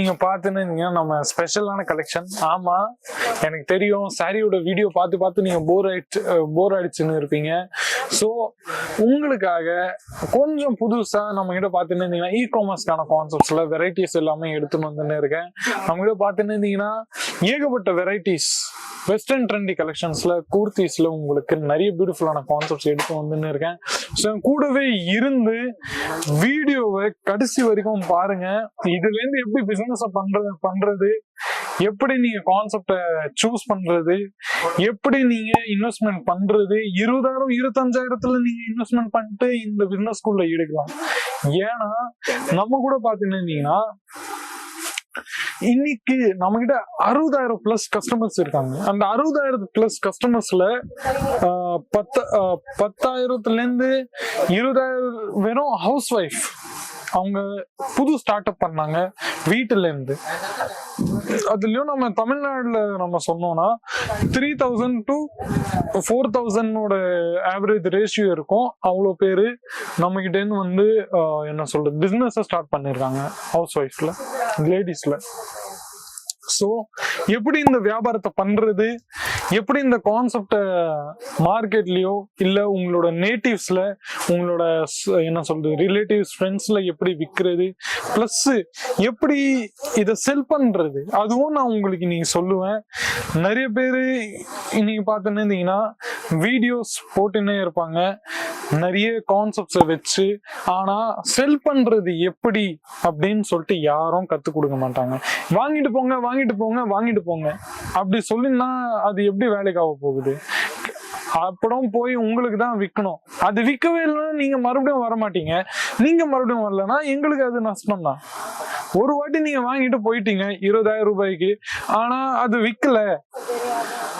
நீங்க பார்த்துன்னு நம்ம ஸ்பெஷலான கலெக்ஷன் ஆமா எனக்கு தெரியும் சாரியோட வீடியோ பார்த்து பார்த்து நீங்க போர் ஆயிடுச்சு போர் ஆயிடுச்சுன்னு இருப்பீங்க. ஸோ உங்களுக்காக கொஞ்சம் புதுசா நம்ம கிட்ட பார்த்துன்னு இருந்தீங்கன்னா இ காமர்ஸ்க்கான கான்செப்ட்ஸ்ல வெரைட்டிஸ் எல்லாமே எடுத்துன்னு வந்துன்னு இருக்கேன். நம்ம கிட்ட பார்த்துன்னு இருந்தீங்கன்னா ஏகப்பட்ட வெரைட்டிஸ் வெஸ்டர்ன் ட்ரெண்டி கலெக்ஷன்ஸ்ல கூர்த்திஸ்ல உங்களுக்கு நிறைய பியூட்டிஃபுல்லான கான்செப்ட்ஸ் எடுத்து வந்துன்னு இருக்கேன். ஸோ கூடவே இருந்து வீடியோவை கடைசி வரைக்கும் பாருங்க. இதுல இருந்து எப்படி பிசினஸ் பண்றது பண்றது? எப்படி நீங்க கான்செப்ட சூஸ் பண்றது? எப்படி நீங்க இன்வெஸ்ட்மெண்ட் பண்றது? இருபதாயிரம் இருபத்தஞ்சாயிரத்துல நீங்க இன்வெஸ்ட்மெண்ட் பண்ணிட்டு இந்த பிசினஸ் ஸ்கூல்ல எடுக்கலாம் ஏன்னா நம்ம கூட பாத்தீங்கன்னா இன்னைக்கு நம்ம கிட்ட அறுபதாயிரம் பிளஸ் கஸ்டமர்ஸ் இருக்காங்க. அந்த அறுபதாயிரம் பிளஸ் கஸ்டமர்ஸ்ல பத்து பத்தாயிரத்துல இருந்து இருபதாயிரம் வெறும் ஹவுஸ் ஒய்ஃப் அவங்க புது ஸ்டார்ட் அப் பண்ணாங்க வீட்டுல இருந்து அதுலயும் நம்ம தமிழ்நாடுல நம்ம சொன்னோம்னா த்ரீ தௌசண்ட் டு ஃபோர் தௌசண்டோட ஆவரேஜ் ரேஷியோ இருக்கும். அவ்வளோ பேர் நம்ம கிட்டேருந்து வந்து என்ன சொல்றது பிஸ்னஸை ஸ்டார்ட் பண்ணிருக்காங்க ஹவுஸ் ஒய்ஃப்ல லேடிஸ்ல ஸோ எப்படி இந்த வியாபாரத்தை பண்றது? எப்படி இந்த கான்செப்டை மார்க்கெட்லயோ இல்ல உங்களோட நேட்டிவ்ஸ்ல உங்களோட என்ன சொல்றது ரிலேட்டிவ்ஸ் ஃப்ரெண்ட்ஸ்ல எப்படி விற்கிறது பிளஸ் எப்படி இதை செல் பண்றது? அதுவும் நான் உங்களுக்கு நீங்க சொல்லுவேன். நிறைய பேர் இன்னைக்கு பார்த்துன்னு இருந்தீங்கன்னா வீடியோஸ் போட்டுன்னே இருப்பாங்க. நிறைய கான்செப்ட்ஸை வச்சு ஆனா செல் பண்றது எப்படி அப்படின்னு சொல்லிட்டு யாரும் கற்றுக் கொடுக்க மாட்டாங்க. வாங்கிட்டு போங்க வாங்கிட்டு போங்க வாங்கிட்டு போங்க. அப்படி சொல்லினா அது எப்படி வேலைக்காக போகுது? அப்புறம் போய் உங்களுக்கு தான் விற்கணும் அது விற்கவே இல்லைன்னா நீங்க மறுபடியும் வர மாட்டீங்க நீங்க மறுபடியும் வரலன்னா எங்களுக்கு அது நஷ்டம் தான். ஒரு வாட்டி நீங்கள் வாங்கிட்டு போயிட்டீங்க இருபதாயிரம் ரூபாய்க்கு. ஆனா அது விற்கல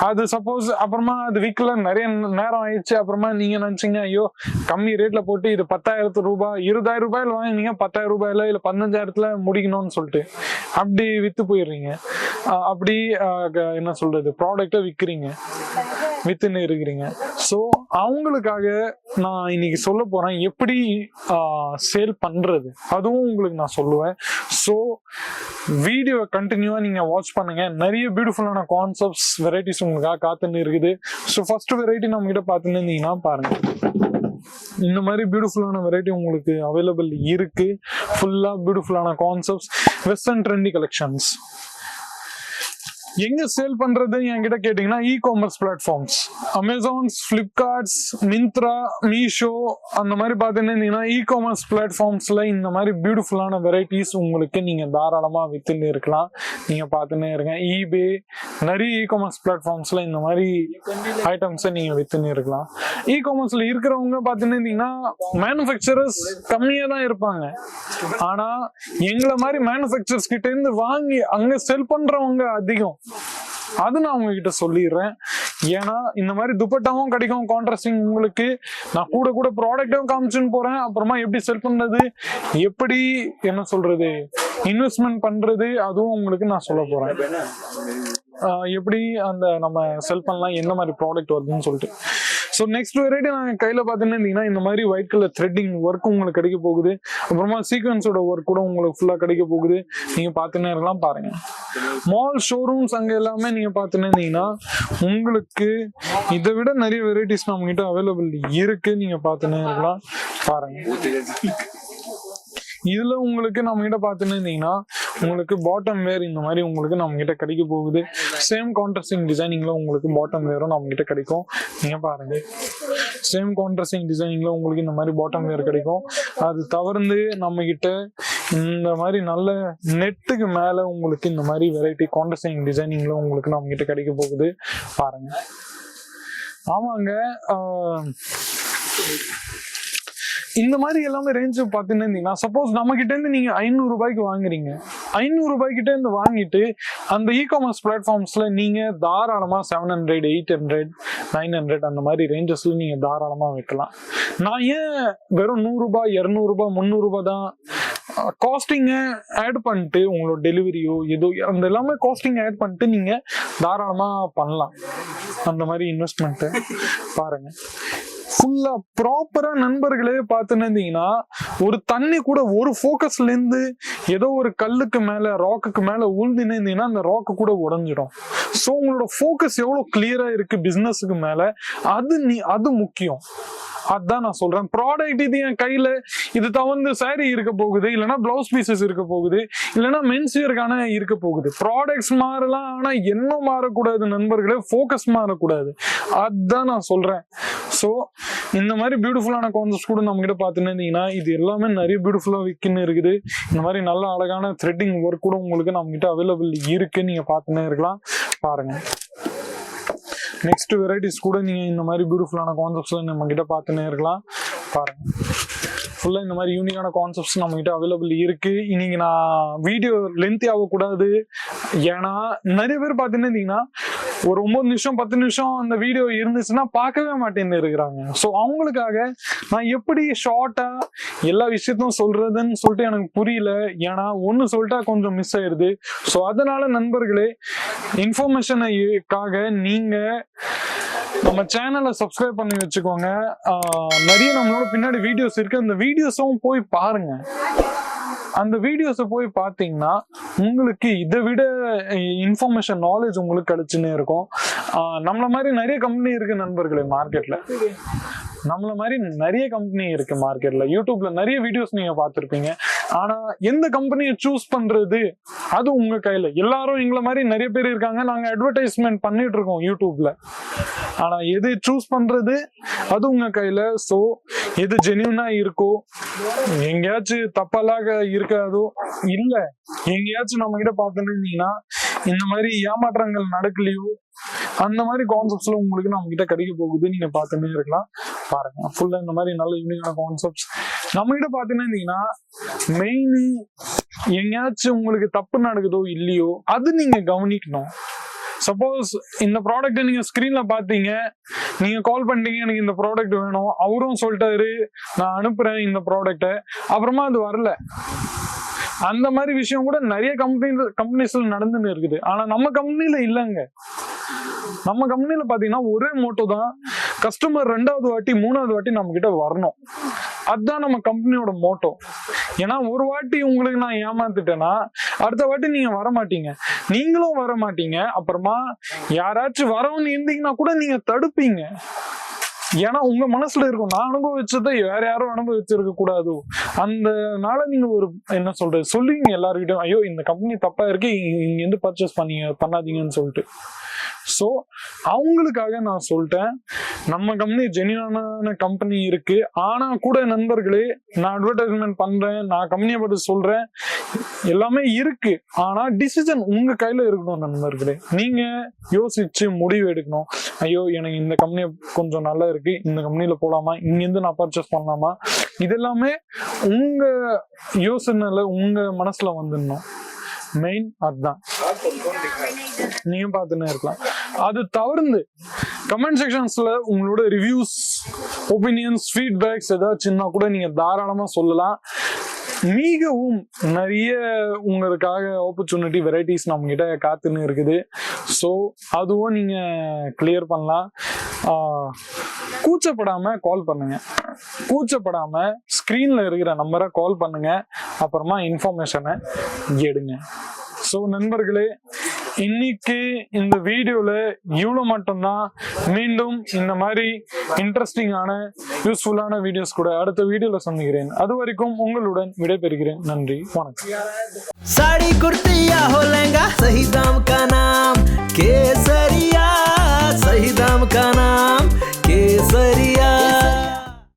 அது சப்போஸ் அப்புறமா அது விற்கல நிறைய நேரம் ஆயிடுச்சு. அப்புறமா நீங்க நினைச்சீங்க ஐயோ கம்மி ரேட்ல போட்டு இது பத்தாயிரத்து ரூபாய் இருபதாயிரம் ரூபாயில வாங்கினீங்க பத்தாயிரம் ரூபாயில இல்ல பதினஞ்சாயிரத்துல முடிக்கணும்னு சொல்லிட்டு. அப்படி வித்து போயிடுறீங்க. அப்படி என்ன சொல்றது ப்ராடக்டை விற்கிறீங்க வித்துன்னு இருக்கிறீங்க. ஸோ அவங்களுக்காக நான் இன்னைக்கு சொல்ல போறேன் எப்படி சேல் பண்றது. அதுவும் உங்களுக்கு நான் சொல்லுவேன். ஸோ வீடியோவை கண்டினியூவா நீங்க வாட்ச் பண்ணுங்க. நிறைய பியூட்டிஃபுல்லான கான்செப்ட்ஸ் வெரைட்டிஸ் உங்களுக்காக காத்துன்னு இருக்குது. ஸோ ஃபர்ஸ்ட் வெரைட்டி நம்ம கிட்ட பார்த்துன்னு இருந்தீங்கன்னா பாருங்க. இந்த மாதிரி பியூட்டிஃபுல்லான வெரைட்டி உங்களுக்கு அவைலபிள் இருக்கு. ஃபுல்லா பியூட்டிஃபுல்லான கான்செப்ட்ஸ் வெஸ்டர்ன் ட்ரெண்டி கலெக்ஷன்ஸ் எங்க சேல் பண்றது என்கிட்ட கேட்டீங்கன்னா e commerce platforms Amazons Flipkarts Myntra Meesho அந்த மாதிரி பார்த்தீங்கன்னா இ காமர்ஸ் பிளாட்ஃபார்ம்ஸ்ல இந்த மாதிரி பியூட்டிஃபுல்லான வெரைட்டிஸ் உங்களுக்கு நீங்க தாராளமா வித்துன்னு இருக்கலாம். நீங்க பார்த்துன்னே இருங்க. ஈபே நிறைய இ காமர்ஸ் பிளாட்ஃபார்ம்ஸ்ல இந்த மாதிரி ஐட்டம்ஸை நீங்க வித்துன்னு இருக்கலாம். இ காமர்ஸ்ல இருக்கிறவங்க பார்த்துன்னு மேனுஃபேக்சரர்ஸ் கம்மியா தான் இருப்பாங்க. ஆனா எங்களை மாதிரி மேனுஃபேக்சர்ஸ் கிட்ட இருந்து வாங்கி அங்க செல் பண்றவங்க அதிகம். அது நான் உங்ககிட்ட சொல்லிடுறேன். ஏன்னா இந்த மாதிரி துப்பட்டாவும் கிடைக்கும் கான்ட்ராஸ்டிங் உங்களுக்கு. நான் கூட கூட ப்ராடக்ட்டும் காமிச்சுன்னு போறேன். அப்புறமா எப்படி செல் பண்றது? எப்படி என்ன சொல்றது? இன்வெஸ்ட்மெண்ட் பண்றது? அதுவும் உங்களுக்கு நான் சொல்ல போறேன். ஆஹ் எப்படி அந்த நம்ம செல் பண்ணலாம்? என்ன மாதிரி ப்ராடக்ட் வருதுன்னு சொல்லிட்டு. ஸோ நெக்ஸ்ட் வெரைட்டி நான் கையில் இருந்தீங்கன்னா இந்த மாதிரி ஒயிட் கலர் த்ரெட்டிங் ஒர்க் உங்களுக்கு கிடைக்க போகுது. அப்புறமா சீக்வன்ஸோட ஒர்க் கூட உங்களுக்கு ஃபுல்லாக கிடைக்க போகுது. நீங்கள் பார்த்துன்னே இருக்கலாம் பாருங்க. மால் ஷோரூம்ஸ் அங்கே எல்லாமே நீங்கள் பார்த்துன்னே இருந்தீங்கன்னா உங்களுக்கு இதை விட நிறைய வெரைட்டிஸ் நம்ம கிட்ட அவைலபிள் இருக்கு. நீங்கள் பார்த்துன்னே இருக்கலாம் பாருங்க. இதுல உங்களுக்கு நம்ம கிட்ட பார்த்துன்னு இருந்தீங்கன்னா உங்களுக்கு பாட்டம் வேர் இந்த மாதிரி உங்களுக்கு நம்ம கிட்ட கிடைக்க போகுது. சேம் கான்ட்ரஸ்டிங் டிசைனிங்ல உங்களுக்கு பாட்டம் வேரும் நம்ம கிட்ட கிடைக்கும். நீங்க பாருங்க. சேம் கான்ட்ரஸ்டிங் டிசைனிங்ல உங்களுக்கு இந்த மாதிரி பாட்டம் வேர் கிடைக்கும். அது தவிர்த்து நம்ம கிட்ட இந்த மாதிரி நல்ல நெட்டுக்கு மேல உங்களுக்கு இந்த மாதிரி வெரைட்டி கான்ட்ரஸ்டிங் டிசைனிங்ல உங்களுக்கு நம்ம கிட்ட கிடைக்க போகுது. பாருங்க. ஆமாங்க. இந்த மாதிரி எல்லாமே ரேஞ்சு பார்த்துன்னு இருந்தீங்கன்னா சப்போஸ் நம்ம கிட்ட இருந்து நீங்க ஐநூறு ரூபாய்க்கு வாங்குறீங்க. ஐநூறு ரூபாய்கிட்ட இருந்து வாங்கிட்டு அந்த இ காமர்ஸ் பிளாட்ஃபார்ம்ஸ்ல நீங்க தாராளமா seven hundred eight hundred nine hundred அந்த மாதிரி ரேஞ்சஸ்ல நீங்க தாராளமா வைக்கலாம். நான் ஏன் வெறும் நூறு ரூபாய் இருநூறு ரூபாய் முந்நூறு ரூபாய் தான் காஸ்டிங்கை ஆட் பண்ணிட்டு உங்களோட டெலிவரியோ ஏதோ அந்த எல்லாமே காஸ்டிங் ஆட் பண்ணிட்டு நீங்க தாராளமா பண்ணலாம். அந்த மாதிரி இன்வெஸ்ட்மெண்ட் பாருங்க. ஃபுல்லா ப்ராப்பரா நண்பர்களே பார்த்துன்னு ஒரு தண்ணி கூட ஒரு ஃபோக்கஸ்ல இருந்து ஏதோ ஒரு கல்லுக்கு மேல ராக்குக்கு மேல உழுந்து இருந்தீங்கன்னா அந்த ராக்கு கூட உடஞ்சிடும். ஸோ உங்களோட ஃபோக்கஸ் எவ்வளவு கிளியரா இருக்கு பிசினஸுக்கு மேல? அது நீ அது முக்கியம். அதான் நான் சொல்றேன். ப்ராடக்ட் இது என் கையில இது தவிர்த்து சாரி இருக்க போகுது. இல்லைன்னா பிளவுஸ் பீசஸ் இருக்க போகுது. இல்லைன்னா மென்ஸ்வியருக்கான இருக்க போகுது. ப்ராடக்ட்ஸ் மாறலாம் ஆனா என்ன மாறக்கூடாது நண்பர்களே? ஃபோக்கஸ் மாறக்கூடாது. அதான் நான் சொல்றேன். ஸோ இந்த மாதிரி பியூட்டிஃபுல்லான கான்செப்ட்ஸ் கூட நம்ம கிட்ட பார்த்துன்னு இருந்தீங்கன்னா இது எல்லாமே நிறைய பியூட்டிஃபுல்லா விற்கின்னு இருக்குது. இந்த மாதிரி நல்ல அழகான த்ரெட்டிங் ஒர்க் கூட உங்களுக்கு நம்ம கிட்ட அவைலபிள் இருக்கு நீங்க பார்த்துன்னே இருக்கலாம். பாருங்க. நெக்ஸ்ட் வெரைட்டிஸ் கூட நீங்க இந்த மாதிரி பியூட்டிஃபுல்லான கான்செப்ட்ஸ்ல நம்ம கிட்ட பார்த்துனே இருக்கலாம். பாருங்க. ஃபுல்லா இந்த மாதிரி யூனிக்கான கான்செப்ட்ஸ் நம்ம கிட்ட அவைலபிள் இருக்கு. இன்னைக்கு நான் வீடியோ லென்த்தி ஆகக்கூடாது. ஏன்னா நிறைய பேர் பார்த்துன்னு இருந்தீங்கன்னா ஒரு ஒன்பது நிமிஷம் பத்து நிமிஷம் அந்த வீடியோ இருந்துச்சுன்னா பார்க்கவே மாட்டேன்னு இருக்கிறாங்க. ஸோ அவங்களுக்காக நான் எப்படி ஷார்ட்டா எல்லா விஷயத்தையும் சொல்றதுன்னு சொல்லிட்டு எனக்கு புரியல. ஏன்னா ஒன்று சொல்லிட்டா கொஞ்சம் மிஸ் ஆயிடுது ஸோ அதனால நண்பர்களே இன்ஃபர்மேஷனுக்காக நீங்க நம்ம சேனலை சப்ஸ்கிரைப் பண்ணி வச்சுக்கோங்க. நிறைய நம்மளோட பின்னாடி வீடியோஸ் இருக்கு. அந்த வீடியோஸும் போய் பாருங்க. அந்த வீடியோஸை போய் பார்த்தீங்கன்னா உங்களுக்கு இதை விட இன்ஃபர்மேஷன் நாலேஜ் உங்களுக்கு கிடைச்சுன்னே இருக்கும். நம்மள மாதிரி நிறைய கம்பெனி இருக்கு நண்பர்களே மார்க்கெட்ல நம்மள மாதிரி நிறைய கம்பெனி இருக்கு மார்க்கெட்ல யூடியூப்ல நிறைய வீடியோஸ் நீங்க பார்த்திருப்பீங்க. ஆனா எந்த கம்பெனியை சூஸ் பண்றது? அது உங்க கையில. எல்லாரும் எங்களை மாதிரி நிறைய பேர் இருக்காங்க. நாங்க அட்வர்டைஸ்மெண்ட் பண்ணிட்டு இருக்கோம் யூடியூப்ல ஆனா எது சூஸ் பண்றது? அது உங்க கையில. சோ எது ஜெனியூனா இருக்கோ எங்கேயாச்சும் தப்பாலாக இருக்காதோ இல்ல எங்கேயாச்சும் நம்ம கிட்ட பார்த்துன்னு இருந்தீங்கன்னா இந்த மாதிரி ஏமாற்றங்கள் நடக்கலையோ அந்த மாதிரி கான்செப்ட்ஸ்ல உங்களுக்கு நம்ம கிட்ட கிடைக்க போகுது. நீங்க பார்த்துன்னே இருக்கலாம். பாருங்க. ஃபுல்லா இந்த மாதிரி நல்ல யூனிக்கான கான்செப்ட்ஸ் நம்ம கிட்ட பாத்தீங்கன்னா இருந்தீங்கன்னா மெயின் எங்கேயாச்சும் உங்களுக்கு தப்பு நடக்குதோ இல்லையோ அது நீங்க கவனிக்கணும். சப்போஸ் இந்த ப்ராடக்ட் நீங்க ஸ்கிரீன்ல பாத்தீங்க நீங்க கால் பண்ணிட்டீங்க எனக்கு இந்த ப்ராடக்ட் வேணும் அவரும் சொல்லிட்டாரு நான் அனுப்புறேன் இந்த ப்ராடக்ட்டை அப்புறமா அது வரல. அந்த மாதிரி விஷயம் கூட நிறைய கம்பெனி கம்பெனிஸ்ல நடந்துன்னு இருக்குது. ஆனா நம்ம கம்பெனில இல்லைங்க. நம்ம கம்பெனில பாத்தீங்கன்னா ஒரே மோட்டோ தான் கஸ்டமர் ரெண்டாவது வாட்டி மூணாவது வாட்டி நம்ம கிட்ட வரணும். அதுதான் நம்ம கம்பெனியோட மோட்டோ ஏன்னா ஒரு வாட்டி உங்களுக்கு நான் ஏமாத்துட்டேன்னா அடுத்த வாட்டி நீங்க வர மாட்டீங்க நீங்களும் வர மாட்டீங்க அப்புறமா யாராச்சும் வரவன்னு இருந்தீங்கன்னா கூட நீங்க தடுப்பீங்க. ஏன்னா உங்க மனசுல இருக்கும். நான் அனுபவிச்சதை வேற யாரும் அனுபவிச்சிருக்க கூடாது. அந்த நாள நீங்க ஒரு என்ன சொல்றது சொல்லுவீங்க எல்லாருக்கிட்டையும் ஐயோ இந்த கம்பெனி தப்பா இருக்கு. இங்க இருந்து பர்ச்சேஸ் பண்ணீங்க பண்ணாதீங்கன்னு சொல்லிட்டு. ஸோ அவங்களுக்காக நான் சொல்லிட்டேன். நம்ம கம்பெனி ஜெனியூனான கம்பெனி இருக்கு. ஆனா கூட நண்பர்களே நான் அட்வர்டைஸ்மெண்ட் பண்றேன் நான் கம்பெனியை பற்றி சொல்றேன். எல்லாமே இருக்கு. ஆனா டிசிஷன் உங்க கையில இருக்கணும் நண்பர்களே. நீங்க யோசிச்சு முடிவு எடுக்கணும். ஐயோ எனக்கு இந்த கம்பெனி கொஞ்சம் நல்லா இருக்கு. இந்த கம்பெனில போலாமா? இங்க இருந்து நான் பர்ச்சேஸ் பண்ணலாமா? இதெல்லாமே உங்க யோசனைல உங்க மனசுல வந்துடணும். மெயின் அதுதான். நீங்க பார்த்துன்னே இருக்கலாம். அது தவறுந்து கமெண்ட் செக்ஷன்ஸ்ல உங்களோட ரிவ்யூஸ் ஒப்பீனியன்ஸ் ஃபீட்பேக்ஸ் ஏதாச்சும்னா கூட நீங்க தாராளமா சொல்லலாம். மிகவும் நிறைய உங்களுக்காக ஆப்பர்ச்சுனிட்டி வெரைட்டிஸ் நம்ம கிட்ட காத்துன்னு இருக்குது. ஸோ அதுவும் நீங்க கிளியர் பண்ணலாம். கூச்சப்படாம கால் பண்ணுங்க. கூச்சப்படாம ஸ்க்ரீன்ல இருக்கிற நம்பரை கால் பண்ணுங்க. அப்புறமா இன்ஃபர்மேஷனை எடுங்க. ஸோ நண்பர்களே இன்னைக்கு இந்த வீடியோல இவ்வளவு மட்டும்தான் மீண்டும் இந்த மாதிரி இன்ட்ரெஸ்டிங்கான யூஸ்ஃபுல்லான வீடியோஸ் கூட அடுத்த வீடியோல சந்திக்கிறேன் அது வரைக்கும் உங்களுடன் விடைபெறுகிறேன் நன்றி வணக்கம் साड़ी कुर्ती या हो लहंगा सही दाम का नाम केसरिया सही दाम का नाम